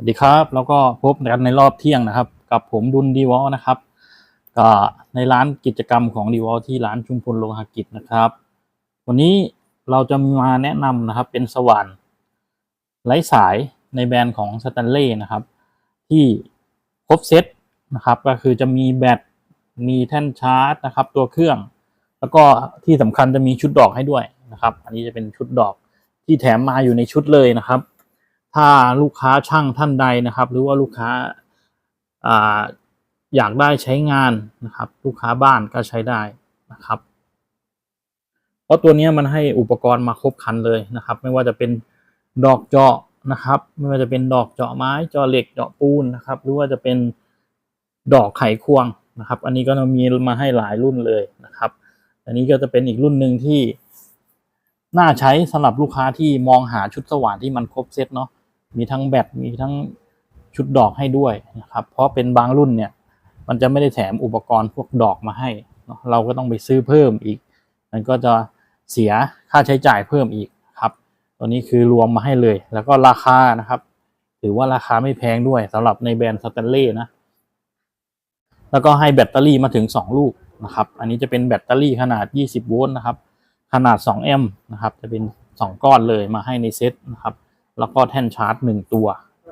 วัสดีครับ แล้วก็พบกันในรอบเที่ยงนะครับ กับผมดุลดีวอลนะครับก็ในร้านกิจกรรมของดีวอลที่ร้านชุมพลโลหะกิจนะครับ วันนี้เราจะมาแนะนำนะครับเป็นสว่านไร้สายในแบรนด์ของสแตนเล่นะครับ ที่ครบเซตนะครับ ก็คือจะมีแบตมีแท่นชาร์จนะครับ ตัวเครื่อง แล้วก็ที่สำคัญจะมีชุดดอกให้ด้วยนะครับ อันนี้จะเป็นชุดดอกที่แถมมาอยู่ในชุดเลยนะครับ ถ้าลูกค้าช่างท่านใดนะครับ หรือว่าลูกค้าอยากได้ใช้งานนะครับ ลูกค้าบ้านก็ใช้ได้นะครับ เพราะตัวนี้มันให้อุปกรณ์มาครบคันเลยนะครับ ไม่ว่าจะเป็นดอกเจาะนะครับ ไม่ว่าจะเป็นดอกเจาะไม้เจาะเหล็กเจาะปูนนะครับ หรือว่าจะเป็นดอกไขควงนะครับ อันนี้ก็มีมาให้หลายรุ่นเลยนะครับ อันนี้ก็จะเป็นอีกรุ่นหนึ่งที่น่าใช้สำหรับลูกค้าที่มองหาชุดสว่านที่มันครบเซตเนาะ มีทั้งแบตมีทั้งชุดดอกให้ด้วยนะครับ เพราะเป็นบางรุ่นเนี่ย มันจะไม่ได้แถมอุปกรณ์พวกดอกมาให้ เราก็ต้องไปซื้อเพิ่มอีก มันก็จะเสียค่าใช้จ่ายเพิ่มอีกครับตัวนี้คือรวมมาให้เลย แล้วก็ราคานะครับถือว่าราคาไม่แพงด้วยสำหรับในแบรนด์สแตนเล่นะ แล้วก็ให้แบตเตอรี่มาถึง 2 ลูกนะครับ อันนี้จะเป็นแบตเตอรี่ขนาด 20 โวลต์นะครับ ขนาด 2 แอมป์นะครับ จะเป็น 2 ก้อนเลยมาให้ในเซตนะครับ แล้วก็แท่นชาร์จ1ตัว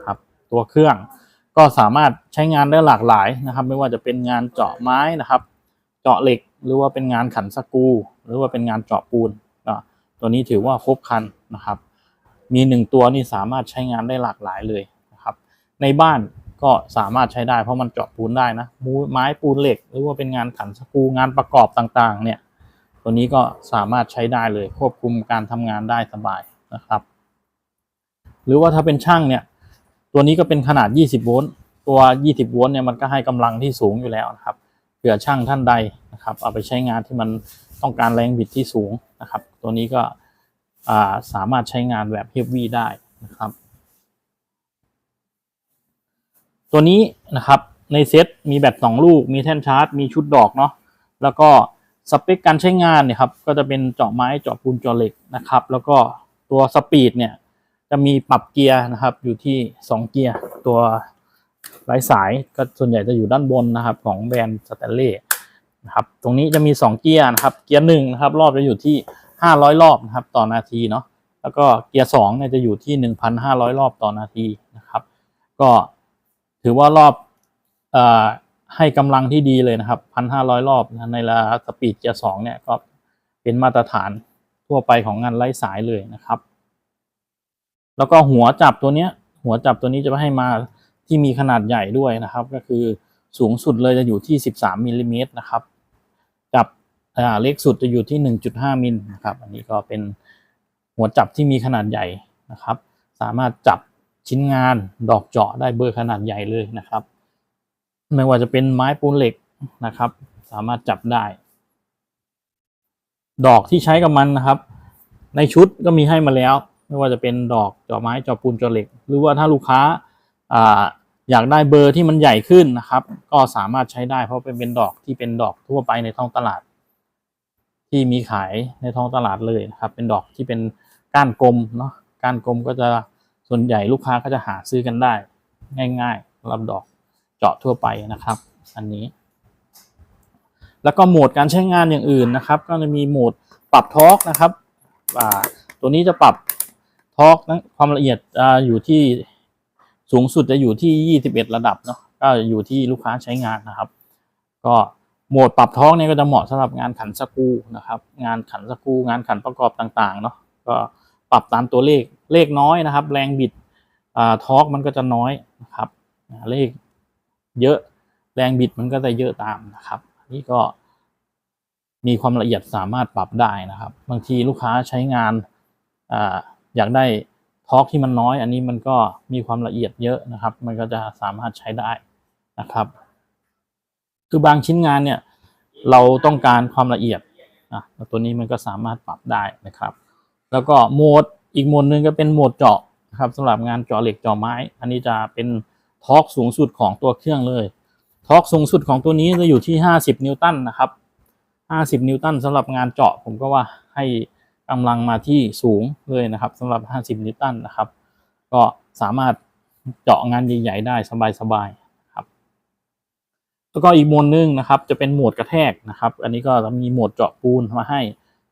ครับตัวเครื่องก็สามารถใช้งานได้หลากหลายนะครับ ไม่ว่าจะเป็นงานเจาะไม้นะครับ เจาะเหล็กหรือว่าเป็นงานขันสกูหรือว่าเป็นงานเจาะปูนก็ตัวนี้ถือว่าครบครันนะครับ มีหนึ่งตัวนี่สามารถใช้งานได้หลากหลายเลยนะครับ ในบ้านก็สามารถใช้ได้เพราะมันเจาะปูนได้นะมูไม้ปูนเหล็ก หรือว่าเป็นงานขันสกูงานประกอบต่างๆ เนี่ยตัวนี้ก็สามารถใช้ได้เลยควบคุมการทำงานได้สบายนะครับ หรือว่าถ้าเป็นช่างเนี่ย ตัวนี้ก็เป็นขนาด 20 โวลต์ตัว 20 โวลต์เนี่ยมันก็ให้กำลังที่สูงอยู่แล้วนะครับเผื่อช่างท่านใดนะครับ เอาไปใช้งานที่มันต้องการแรงบิดที่สูงนะครับ ตัวนี้ก็สามารถใช้งานแบบเฮฟวี่ได้นะครับ ตัวนี้นะครับในเซ็ตมีแบตสองลูก มีแท่นชาร์จ มีชุดดอกเนาะแล้วก็สเปคการใช้งานเนี่ยครับก็จะเป็นเจาะไม้เจาะปูนเจาะเหล็กนะครับ แล้วก็ตัวสปีดเนี่ย จะมีปรับเกียร์นะครับ อยู่ที่ 2 เกียร์ตัวไร้สายก็ส่วนใหญ่จะอยู่ด้านบนนะครับ ของแบรนด์สแตนเล่นะครับ ตรงนี้จะมี 2 เกียร์นะครับ เกียร์หนึ่งนะครับ รอบจะอยู่ที่ 500 รอบนะครับ ต่อนาทีเนาะแล้วก็เกียร์สองเนี่ยจะอยู่ที่ 1,500 รอบต่อนาทีนะครับ ก็ถือว่ารอบเอ่อให้กำลังที่ดีเลยนะครับ 1,500 รอบนะในเวลาสปีดเกียร์สองเนี่ยก็เป็นมาตรฐานทั่วไปของงานไร้สายเลยนะครับ แล้วก็หัวจับตัวเนี้ย หัวจับตัวนี้จะให้มาที่มีขนาดใหญ่ด้วยนะครับ ก็คือสูงสุดเลยจะอยู่ที่ 13มิลลิเมตรนะครับจับเล็กสุดจะอยู่ที่ 1.5มิลนะครับ อันนี้ก็เป็นหัวจับที่มีขนาดใหญ่นะครับ สามารถจับชิ้นงานดอกเจาะได้เบอร์ขนาดใหญ่เลยนะครับ ไม่ว่าจะเป็นไม้ปูนเหล็กนะครับ สามารถจับได้ ดอกที่ใช้กับมันนะครับ ในชุดก็มีให้มาแล้ว ไม่ว่าจะเป็นดอกเจาะไม้เจาะปูนเจาะเหล็ก หรือว่าถ้าลูกค้าอยากได้เบอร์ที่มันใหญ่ขึ้นนะครับ ก็สามารถใช้ได้เพราะเป็นเป็นดอกที่เป็นดอกทั่วไปในท้องตลาด ที่มีขายในท้องตลาดเลยนะครับ เป็นดอกที่เป็นก้านกลมเนาะก้านกลมก็จะส่วนใหญ่ลูกค้าก็จะหาซื้อกันได้ ง่ายๆสำหรับดอกเจาะทั่วไปนะครับ อันนี้ แล้วก็โหมดการใช้งานอย่างอื่นนะครับ ก็จะมีโหมดปรับทอร์กนะครับตัวนี้จะปรับ ทอร์กนะความละเอียดออยู่ที่สูงสุดจะอยู่ที่ 21 ระดับเนาะก็อยู่ที่ลูกค้าใช้งานนะครับ ก็โหมดปรับทอร์กเนี่ยก็จะเหมาะสำหรับงานขันสกูนะครับ งานขันสกูงานขันประกอบต่างๆเนาะก็ปรับตามตัวเลขเลขน้อยนะครับ แรงบิดอ่าทอกมันก็จะน้อยนะครับเลขเยอะแรงบิดมันก็จะเยอะตามนะครับนี่ก็มีความละเอียดสามารถปรับได้นะครับ บางทีลูกค้าใช้งานอา อยากได้ทอร์กที่มันน้อย อันนี้มันก็มีความละเอียดเยอะนะครับ มันก็จะสามารถใช้ได้นะครับ คือบางชิ้นงานเนี่ยเราต้องการความละเอียดนะตัวนี้มันก็สามารถปรับได้นะครับ แล้วก็โหมดอีกโหมดหนึ่งก็เป็นโหมดเจาะนะครับสำหรับงานเจาะเหล็กเจาะไม้ อันนี้จะเป็นทอร์กสูงสุดของตัวเครื่องเลยทอร์กสูงสุดของตัวนี้จะอยู่ที่ 50 นิวตันนะครับ 50 นิวตันสำหรับงานเจาะผมก็ว่าให้ กำลังมาที่สูงเลยนะครับสำหรับ 50 นิวตันนะครับ ก็สามารถเจาะงานใหญ่ๆได้สบายๆครับ แล้วก็อีกโหมดหนึงนะครับ จะเป็นโหมดกระแทกนะครับ อันนี้ก็จะมีโหมดเจาะปูนมาให้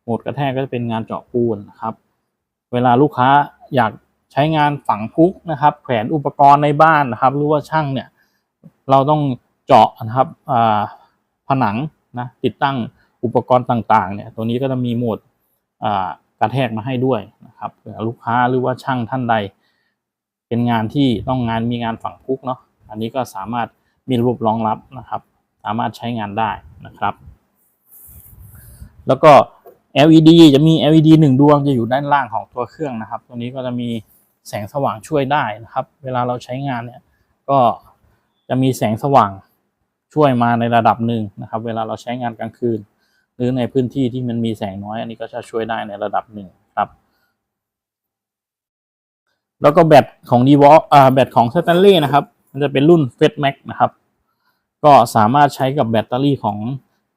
โหมดกระแทกก็จะเป็นงานเจาะปูนนะครับ เวลาลูกค้าอยากใช้งานฝังพุกนะครับแขวนอุปกรณ์ในบ้านนะครับ หรือว่าช่างเนี่ยเราต้องเจาะนะครับผนังนะติดตั้งอุปกรณ์ต่างๆเนี่ยตัวนี้ก็จะมีโหมด กระแทกมาให้ด้วยนะครับเผื่อลูกค้าหรือว่าช่างท่านใด เป็นงานที่ต้องงานมีงานฝังพุกเนาะอันนี้ก็สามารถมีระบบรองรับนะครับ สามารถใช้งานได้นะครับ แล้วก็ LED จะมี LED หนึ่งดวงจะอยู่ด้านล่างของตัวเครื่องนะครับ ตัวนี้ก็จะมีแสงสว่างช่วยได้นะครับ เวลาเราใช้งานเนี่ยก็จะมีแสงสว่างช่วยมาในระดับหนึ่งนะครับ เวลาเราใช้งานกลางคืน หรือในพื้นที่ที่มันมีแสงน้อย อันนี้ก็จะช่วยได้ในระดับหนึ่งครับ แล้วก็แบตของ d ีวอ่าแบตของสแตนเลย์นะครับ มันจะเป็นรุ่น f e d Max นะครับ ก็สามารถใช้กับแบตเตอรี่ของ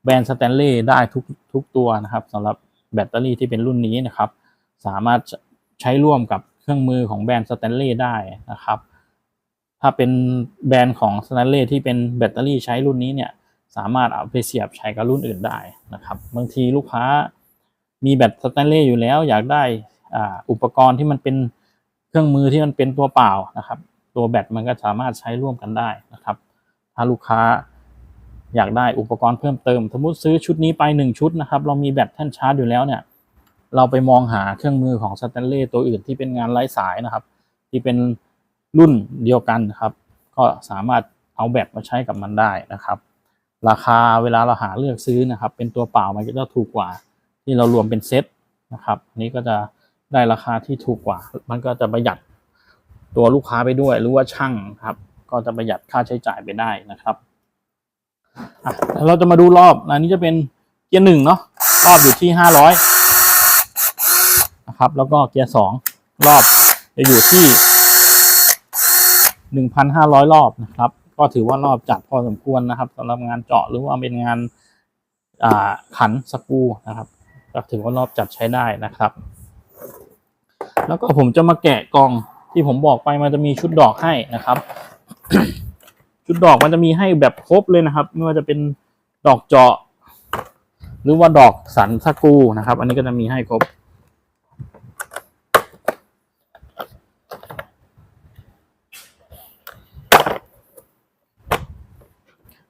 แบรนด์สแตนเลย์ได้ทุกทุกตัวนะครับสำหรับแบตเตอรี่ที่เป็นรุ่นนี้นะครับ สามารถใช้ร่วมกับเครื่องมือของแบรนด์สแตนเลย์ได้นะครับ ถ้าเป็นแบรนด์ของสแตนเลย์ที่เป็นแบตเตอรี่ใช้รุ่นนี้เนี่ย สามารถเอาไปเสียบใช้กับรุ่นอื่นได้นะครับ บางทีลูกค้ามีแบตสแตนเลย์อยู่แล้ว อยากได้อุปกรณ์ที่มันเป็นเครื่องมือที่มันเป็นตัวเปล่านะครับ ตัวแบตมันก็สามารถใช้ร่วมกันได้นะครับ ถ้าลูกค้าอยากได้อุปกรณ์เพิ่มเติม สมมติซื้อชุดนี้ไปหนึ่งชุดนะครับ เรามีแบตแท่นชาร์จอยู่แล้วเนี่ย เราไปมองหาเครื่องมือของสแตนเลย์ตัวอื่นที่เป็นงานไร้สายนะครับ ที่เป็นรุ่นเดียวกันนะครับ ก็สามารถเอาแบตมาใช้กับมันได้นะครับ ราคาเวลาเราหาเลือกซื้อนะครับ เป็นตัวเปล่ามันก็จะถูกกว่า ที่เรารวมเป็นเซตนะครับอันนี้ก็จะได้ราคาที่ถูกกว่า มันก็จะประหยัดตัวลูกค้าไปด้วย หรือว่าช่างครับ ก็จะประหยัดค่าใช้จ่ายไปได้นะครับเราจะมาดูรอบอันนี้จะเป็นเกียร์หนึ่งเนาะรอบอยู่ที่ห้าร้อยนะครับ แล้วก็เกียร์สองรอบจะอยู่ที่หนึ่งพันห้าร้อยรอบนะครับ ก็ถือว่ารอบจัดพอสมควรนะครับสำหรับงานเจาะหรือว่าเป็นงานอ่าขันสกูนะครับ ก็ถือว่ารอบจัดใช้ได้นะครับ แล้วก็ผมจะมาแกะกล่องที่ผมบอกไปมันจะมีชุดดอกให้นะครับ ชุดดอกมันจะมีให้แบบครบเลยนะครับ ไม่ว่าจะเป็นดอกเจาะ หรือว่าดอกสันสกูนะครับ อันนี้ก็จะมีให้ครบ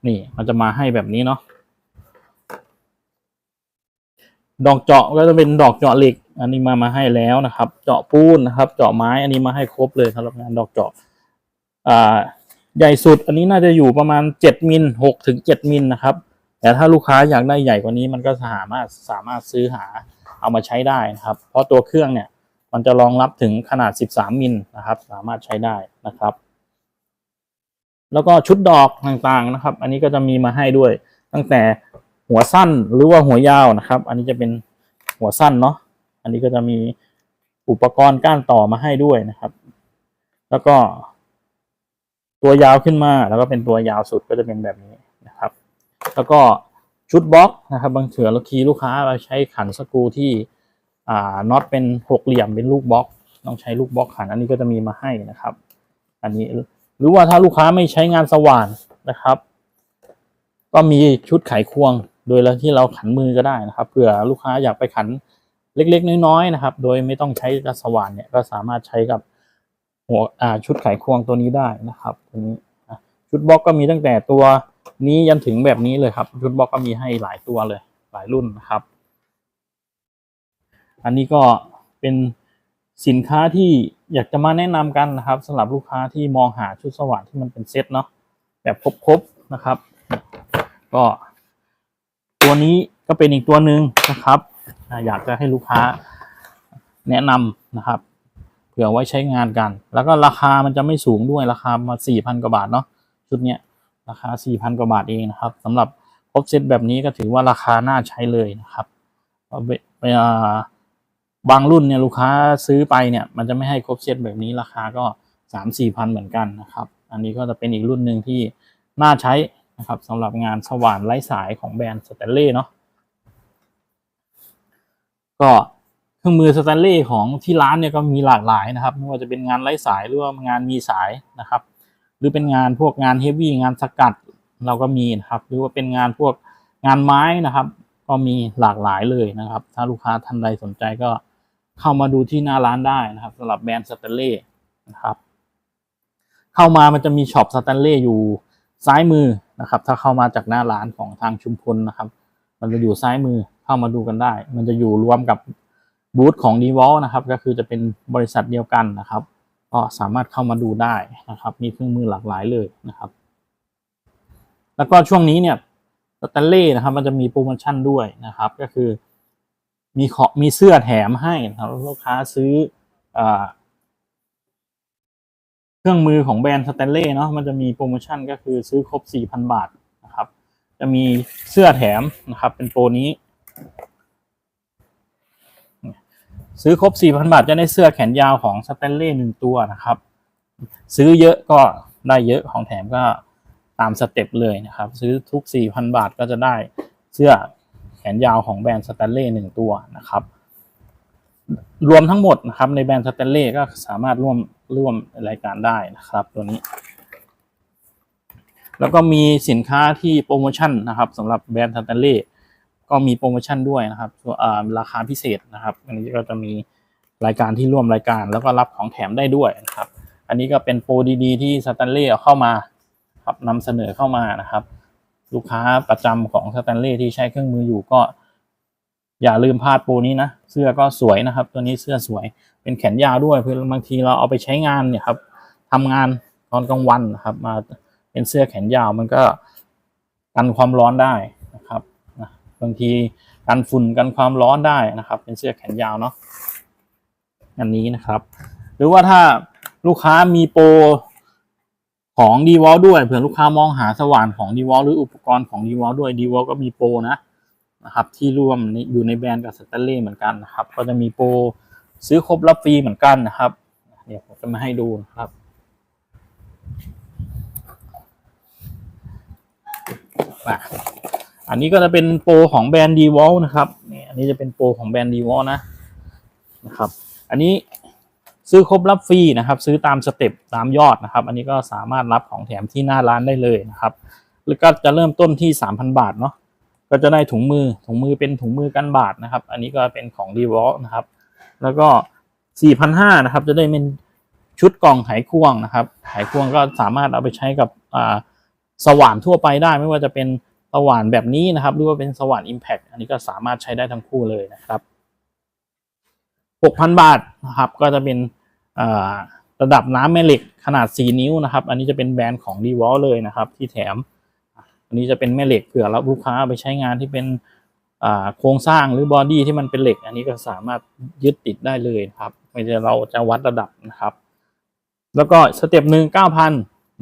นี่มันจะมาให้แบบนี้เนาะดอกเจาะก็จะเป็นดอกเจาะเหล็ก อันนี้มามาให้แล้วนะครับ เจาะปูนนะครับ เจาะไม้อันนี้มาให้ครบเลยสำหรับงานดอกเจาะอ่าใหญ่สุดอันนี้น่าจะอยู่ประมาณเจ็ดมิลหกถึงเจ็ดมิลนะครับ แต่ถ้าลูกค้าอยากได้ใหญ่กว่านี้มันก็สามารถสามารถซื้อหาเอามาใช้ได้นะครับ เพราะตัวเครื่องเนี่ย มันจะรองรับถึงขนาด 13 มิลนะครับ สามารถใช้ได้นะครับ แล้วก็ชุดดอกต่างๆนะครับ อันนี้ก็จะมีมาให้ด้วย ตั้งแต่หัวสั้นหรือว่าหัวยาวนะครับ อันนี้จะเป็นหัวสั้นเนาะอันนี้ก็จะมีอุปกรณ์ก้านต่อมาให้ด้วยนะครับ แล้วก็ ตัวยาวขึ้นมาแล้วก็เป็นตัวยาวสุดก็จะเป็นแบบนี้นะครับ แล้วก็ชุดบล็อกนะครับ บางเถื่อบางทีลูกค้าเราใช้ขันสกรูที่อ่าน็อตเป็นหกเหลี่ยมเป็นลูกบล็อก ต้องใช้ลูกบล็อกขันอันนี้ก็จะมีมาให้นะครับ อันนี้ หรือว่าถ้าลูกค้าไม่ใช้งานสว่านนะครับ ก็มีชุดไขควงโดยแล้วที่เราขันมือก็ได้นะครับเผื่อลูกค้าอยากไปขันเล็กๆ น้อยๆนะครับ โดยไม่ต้องใช้กระสว่านเนี่ยก็สามารถใช้กับหัวชุดไขควงตัวนี้ได้นะครับตัวนี้ชุดบล็อกก็มีตั้งแต่ตัวนี้ยันถึงแบบนี้เลยครับ ชุดบล็อกก็มีให้หลายตัวเลย หลายรุ่นนะครับ อันนี้ก็เป็นสินค้าที่ อยากจะมาแนะนำกันนะครับสำหรับลูกค้าที่มองหาชุดสว่านที่มันเป็นเซ็ตเนาะแบบครบๆนะครับ ก็ ตัวนี้ก็เป็นอีกตัวหนึ่งนะครับอยากจะให้ลูกค้าแนะนำนะครับเผื่อไว้ใช้งานกัน แล้วก็ราคามันจะไม่สูงด้วยราคามาสี่พันกว่าบาทเนาะชุดเนี้ยราคาสี่พันกว่าบาทเองนะครับสำหรับครบเซตแบบนี้ก็ถือว่าราคาน่าใช้เลยนะครับเอาไปอ่า บางรุ่นเนี่ยลูกค้าซื้อไปเนี่ยมันจะไม่ให้ครบเซตแบบนี้ราคาก็สามสี่พันเหมือนกันนะครับ อันนี้ก็จะเป็นอีกรุ่นหนึ่งที่น่าใช้นะครับสำหรับงานสว่านไร้สายของแบรนด์สเตนเล่เนาะก็เครื่องมือสแตนเลสของที่ร้านเนี่ยก็มีหลากหลายนะครับไม่ว่าจะเป็นงานไร้สายหรือว่างานมีสายนะครับ หรือเป็นงานพวกงานเฮฟวี่งานสกัดเราก็มีนะครับ หรือว่าเป็นงานพวกงานไม้นะครับ ก็มีหลากหลายเลยนะครับ ถ้าลูกค้าท่านใดสนใจก็ เข้ามาดูที่หน้าร้านได้นะครับสำหรับแบรนด์สแตนเลสนะครับ เข้ามามันจะมีช็อปสแตนเลสอยู่ซ้ายมือนะครับ ถ้าเข้ามาจากหน้าร้านของทางชุมพลนะครับ มันจะอยู่ซ้ายมือเข้ามาดูกันได้ มันจะอยู่รวมกับบูธของ d ีวอลนะครับ ก็คือจะเป็นบริษัทเดียวกันนะครับ ก็สามารถเข้ามาดูได้นะครับ มีเครื่องมือหลากหลายเลยนะครับ แล้วก็ช่วงนี้เนี่ยสแตนเล่นะครับ มันจะมีโปรโมชั่นด้วยนะครับ ก็คือ มีขอมีเสื้อแถมให้นะครับลูกค้าซื้ออเครื่องมือของแบรนด์สแตนเล่เนาะมันจะมีโปรโมชั่นก็คือซื้อครบ 4,000 บาทนะครับ จะมีเสื้อแถมนะครับ เป็นโปรนี้ ซื้อครบ 4,000 บาทจะได้เสื้อแขนยาวของสแตนเล่หนึ่งตัวนะครับ ซื้อเยอะก็ได้เยอะของแถมก็ตามสเต็ปเลยนะครับ ซื้อทุก 4,000 บาทก็จะได้เสื้อ แขนยาวของแบรนด์สแตนเล่หนึ่งตัวนะครับ รวมทั้งหมดนะครับในแบรนด์สแตนเล่ก็สามารถร่วมร่วมรายการได้นะครับ ตัวนี้ แล้วก็มีสินค้าที่โปรโมชั่นนะครับสำหรับแบรนด์สแตนเล่ก็มีโปรโมชั่นด้วยนะครับราคาพิเศษนะครับ อันนี้ก็จะมีรายการที่ร่วมรายการ แล้วก็รับของแถมได้ด้วยนะครับ อันนี้ก็เป็นโปรดีๆที่สแตนเล่เอาเข้ามาครับนำเสนอเข้ามานะครับ ลูกค้าประจำของสแตนเล่ที่ใช้เครื่องมืออยู่ก็ อย่าลืมพลาดโปรนี้นะ เสื้อก็สวยนะครับ ตัวนี้เสื้อสวยเป็นแขนยาวด้วยเพื่อบางทีเราเอาไปใช้งานเนี่ยครับทำงานตอนกลางวันนะครับ มาเป็นเสื้อแขนยาวมันก็กันความร้อนได้นะครับนะบางทีกันฝุ่นกันความร้อนได้นะครับ เป็นเสื้อแขนยาวเนาะอันนี้นะครับ หรือว่าถ้าลูกค้ามีโปร ของ d ีวอลด้วยเผื่อลูกค้ามองหาสว่านของ d ีวอลหรืออุปกรณ์ของ d ีวอลด้วย d ีวอลก็มีโปรนะนะครับ ที่ร่วมอยู่ในแบรนด์กับสแตนเล่เหมือนกันนะครับ ก็จะมีโปรซื้อครบรับฟรีเหมือนกันนะครับเดี๋ยวผมจะมาให้ดูนะครับอันนี้ก็จะเป็นโปรของแบรนด์ดีวอลนะครับนี่อันนี้จะเป็นโปรของแบรนด์ดีวอลนะนะครับ อันนี้ ซื้อครบรับฟรีนะครับ ซื้อตามสเต็ปตามยอดนะครับ อันนี้ก็สามารถรับของแถมที่หน้าร้านได้เลยนะครับแล้วก็จะเริ่มต้นที่ 3,000 บาทเนาะก็จะได้ถุงมือถุงมือเป็นถุงมือกันบาดนะครับ อันนี้ก็เป็นของ d ีวอลนะครับ แล้วก็ 4,500นะครับ จะได้เป็นชุดกล่องไหควงนะครับไหควงก็สามารถเอาไปใช้กับสว่านทั่วไปได้ไม่ว่าจะเป็นสว่านแบบนี้นะครับ หรือว่าเป็นสว่าน Impact อันนี้ก็สามารถใช้ได้ทั้งคู่เลยนะครับ 6,000 บาทนะครับ ก็จะเป็น ระดับน้ำแม่เหล็กขนาด 4 นิ้วนะครับ อันนี้จะเป็นแบรนด์ของ d ีวอลเลยนะครับ ที่แถม อันนี้จะเป็นแม่เหล็กเผื่อเราลูกค้าไปใช้งานที่เป็นโครงสร้างหรือบอดี้ที่มันเป็นเหล็ก อันนี้ก็สามารถยึดติดได้เลยครับไม่ใช่เราจะวัดระดับนะครับ แล้วก็สเต็ปหนึ่งเก้าพัน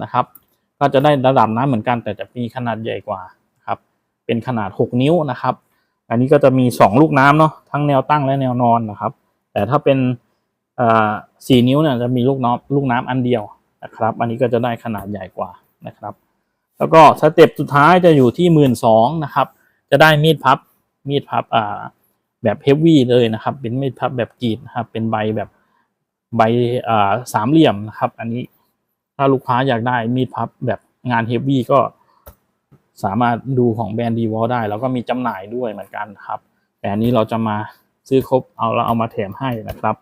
นะครับ ก็จะได้ระดับน้ำเหมือนกัน แต่จะมีขนาดใหญ่กว่าครับ เป็นขนาดหกนิ้วนะครับ อันนี้ก็จะมีสองลูกน้ำเนาะทั้งแนวตั้งและแนวนอนนะครับ แต่ถ้าเป็น สี่นิ้วเนี่ยจะมีลูกน้ำลูกน้ำอันเดียวนะครับ อันนี้ก็จะได้ขนาดใหญ่กว่านะครับ แล้วก็สเต็ปสุดท้ายจะอยู่ที่หมื่นสองนะครับ จะได้มีดพับมีดพับอ่าแบบเฮฟวี่เลยนะครับ เป็นมีดพับแบบกรีดนะครับ เป็นใบแบบใบอ่าสามเหลี่ยมนะครับ อันนี้ถ้าลูกค้าอยากได้มีดพับแบบงานเฮฟวี่ก็สามารถดูของแบรนด์ดีวอลได้ แล้วก็มีจำหน่ายด้วยเหมือนกันครับ แต่อันนี้เราจะมาซื้อครบเอาเราเอามาแถมให้นะครับ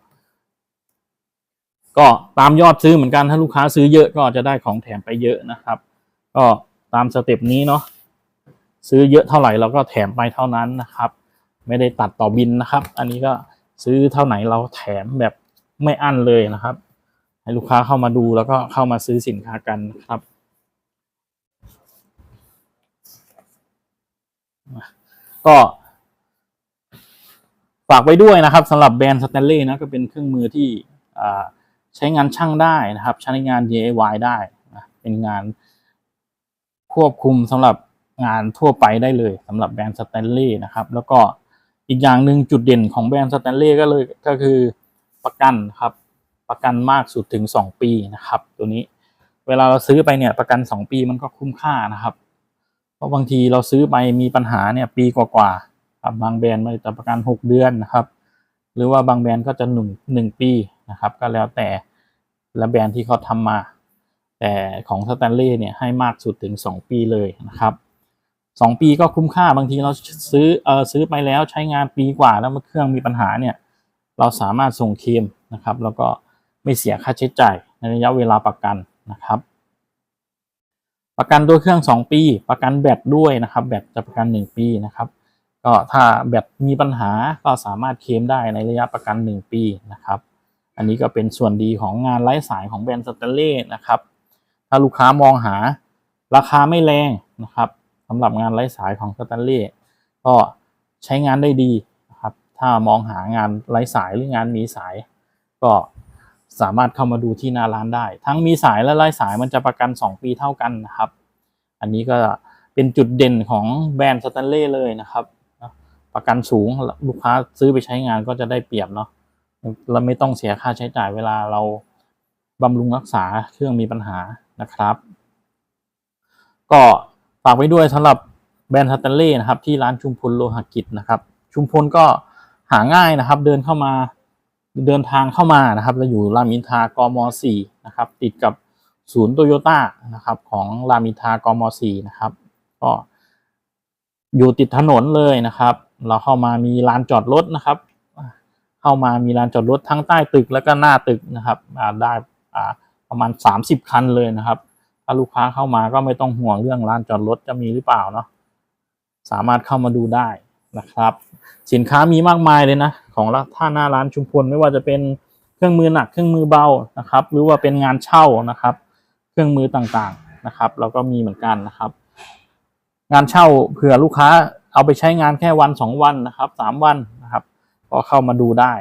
ก็ตามยอดซื้อเหมือนกันถ้าลูกค้าซื้อเยอะก็จะได้ของแถมไปเยอะนะครับ ก็ตามสเต็ปนี้เนาะซื้อเยอะเท่าไหร่เราก็แถมไปเท่านั้นนะครับ ไม่ได้ตัดต่อบินนะครับ อันนี้ก็ซื้อเท่าไหนเราแถมแบบไม่อั้นเลยนะครับ ให้ลูกค้าเข้ามาดูแล้วก็เข้ามาซื้อสินค้ากันครับก็ฝากไว้ด้วยนะครับสำหรับแบรนด์สแตนเล่นะก็เป็นเครื่องมือที่อ่า ใช้งานช่างได้นะครับ ใช้งาน DIY ได้นะเป็นงานควบคุมสำหรับงานทั่วไปได้เลยสำหรับแบรนด์สแตนเล่นะครับ แล้วก็อีกอย่างหนึ่งจุดเด่นของแบรนด์สแตนเล่ก็เลยก็คือประกันครับ ประกันมากสุดถึง 2 ปีนะครับ ตัวนี้เวลาเราซื้อไปเนี่ยประกัน 2 ปีมันก็คุ้มค่านะครับ เพราะบางทีเราซื้อไปมีปัญหาเนี่ยปีกว่าๆครับบางแบรนด์มันจะประกัน 6 เดือนนะครับ หรือว่าบางแบรนด์ก็จะหนึ่งหนึ่งปี นะครับ ก็แล้วแต่ละแบรนด์ที่เขาทำมา แต่ของสแตนเล่เนี่ยให้มากสุดถึง 2 ปีเลยนะครับ 2 ปีก็คุ้มค่าบางทีเราซื้อเออซื้อไปแล้วใช้งานปีกว่าแล้วเมื่อเครื่องมีปัญหาเนี่ย เราสามารถส่งเคลมนะครับ แล้วก็ไม่เสียค่าใช้จ่ายในระยะเวลาประกันนะครับประกันตัวเครื่อง 2 ปี ประกันแบตด้วยนะครับ แบตจะประกัน 1 ปีนะครับ ก็ถ้าแบตมีปัญหาก็สามารถเคลมได้ในระยะประกัน 1 ปีนะครับ อันนี้ก็เป็นส่วนดีของงานไร้สายของแบรนด์สแตเล่นะครับ ถ้าลูกค้ามองหาราคาไม่แรงนะครับสำหรับงานไร้สายของสแตเล่ก็ใช้งานได้ดีนะครับ ถ้ามองหางานไร้สายหรืองานมีสาย ก็สามารถเข้ามาดูที่หน้าร้านได้ ทั้งมีสายและไร้สายมันจะประกัน 2 ปีเท่ากันนะครับ อันนี้ก็เป็นจุดเด่นของแบรนด์สแตนเล่เลยนะครับ ประกันสูงลูกค้าซื้อไปใช้งานก็จะได้เปรียบเนาะ เราไม่ต้องเสียค่าใช้จ่ายเวลาเราบำรุงรักษาเครื่องมีปัญหานะครับ ก็ฝากไว้ด้วยสำหรับแบรนด์สแตนเล่นะครับ ที่ร้านชุมพลโลหะกิจนะครับ ชุมพลก็หาง่ายนะครับ เดินเข้ามาเดินทางเข้ามานะครับเราอยู่รามอินทากม4นะครับ ติดกับศูนย์โตโยต้านะครับของรามอินทากม4นะครับ ก็อยู่ติดถนนเลยนะครับ เราเข้ามามีลานจอดรถนะครับ เข้ามามีลานจอดรถทั้งใต้ตึกแล้วก็หน้าตึกนะครับได้ประมาณ 30 คันเลยนะครับ ถ้าลูกค้าเข้ามาก็ไม่ต้องห่วงเรื่องลานจอดรถจะมีหรือเปล่าเนาะสามารถเข้ามาดูได้นะครับ สินค้ามีมากมายเลยนะ ของท่าหน้าร้านชุมพลไม่ว่าจะเป็นเครื่องมือหนักเครื่องมือเบานะครับ หรือว่าเป็นงานเช่านะครับ เครื่องมือต่างๆนะครับ เราก็มีเหมือนกันนะครับ งานเช่าเผื่อลูกค้าเอาไปใช้งานแค่วันสองวันนะครับสามวัน ก็เข้ามาดูได้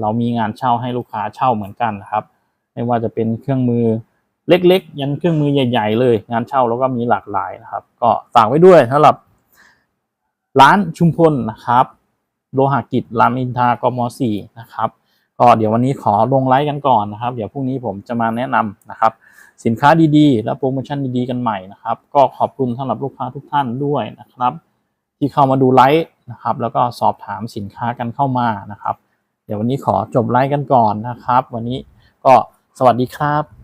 เรามีงานเช่าให้ลูกค้าเช่าเหมือนกันนะครับ ไม่ว่าจะเป็นเครื่องมือเล็กๆ ยันเครื่องมือใหญ่ ๆ เลย งานเช่าเราก็มีหลากหลายนะครับ ก็ฝากไว้ด้วยสำหรับ ร้านชุมพลนะครับโลหะกิจรามอินทากม4นะครับก็เดี๋ยววันนี้ขอลงไลฟ์กันก่อนนะครับ เดี๋ยวพรุ่งนี้ผมจะมาแนะนำนะครับ สินค้าดีๆ และโปรโมชั่นดีๆกันใหม่นะครับ ก็ขอบคุณสำหรับลูกค้าทุกท่านด้วยนะครับ ที่เข้ามาดูไลฟ์นะครับ แล้วก็สอบถามสินค้ากันเข้ามานะครับ เดี๋ยววันนี้ขอจบไลฟ์กันก่อนนะครับ วันนี้ก็สวัสดีครับ